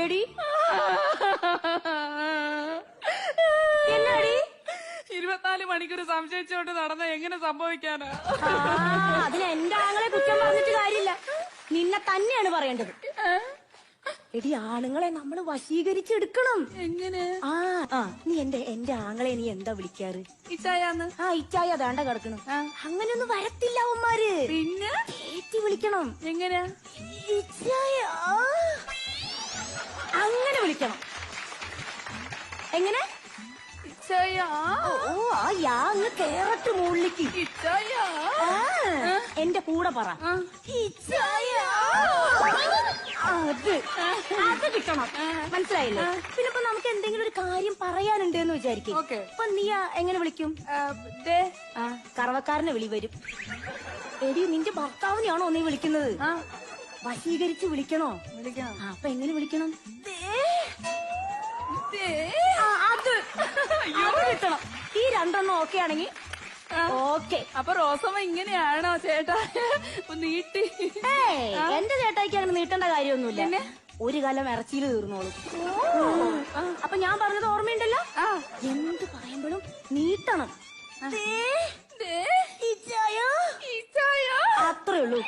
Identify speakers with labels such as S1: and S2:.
S1: ചിരിയടി എന്നാടി?
S2: ഇരുപത്തിനാല് മണിക്കൂർ സംശയിച്ചോണ്ട് നടന്ന എങ്ങനെ സംഭവിക്കാനാ?
S1: ആ അതിന് എന്റെ ആങ്ങളെ കുറ്റം പറഞ്ഞിട്ട് കാര്യമില്ല. നിന്നെ തന്നെയാണ് പറയേണ്ടത്. എടി ആണുങ്ങളെ നമ്മൾ വശീകരിച്ചെടുക്കണം.
S2: എങ്ങനെ?
S1: ആ ആ നീ എന്റെ എന്റെ ആങ്ങളെ നീ എന്താ വിളിക്കാറ്?
S2: ഇച്ചായാന്ന്?
S1: ആ ഇച്ചായ അതാണ്ട കിടക്കണം.
S2: ആ.
S1: അങ്ങനെയൊന്നും വരത്തില്ല അവന്മാര്.
S2: പിന്നെ?
S1: വിളിക്കണം.
S2: എങ്ങനെ
S1: ഇച്ചായ അങ്ങനെ വിളിക്കണം എങ്ങനെ? ഓ ആ യാ അങ്ങ് കേറട്ട് മുകളിലേക്ക്. എന്റെ കൂടെ പറ. അത്. അത് കിട്ടണം. മനസ്സിലായില്ലേ? പിന്നെ ഇപ്പൊ നമുക്ക് എന്തെങ്കിലും ഒരു കാര്യം പറയാനുണ്ട് എന്ന് വിചാരിക്കും. അപ്പൊ നീ എങ്ങനെ വിളിക്കും? കറവക്കാരനെ വിളി വരും. എടി നിന്റെ ഭർത്താവിനെയാണോ നീ വിളിക്കുന്നത്? വശീകരിച്ച് വിളിക്കണോ? അപ്പൊ എങ്ങനെ വിളിക്കണം? രണ്ടെണ്ണം ഓക്കെ ആണെങ്കിൽ ഓക്കെ.
S2: അപ്പൊ റോസമ്മ ഇങ്ങനെയാണോ ചേട്ടാ? നീട്ടി.
S1: എന്റെ ചേട്ടായിക്ക് അങ്ങനെ നീട്ടേണ്ട കാര്യമൊന്നുമില്ല. ഒരു കാലം ഇറച്ചിയിൽ തീർന്നോളൂ. അപ്പൊ ഞാൻ പറഞ്ഞത് ഓർമ്മയുണ്ടല്ലോ? എന്ത് പറയുമ്പോഴും നീട്ടണം. അത്രേ ഉള്ളൂ.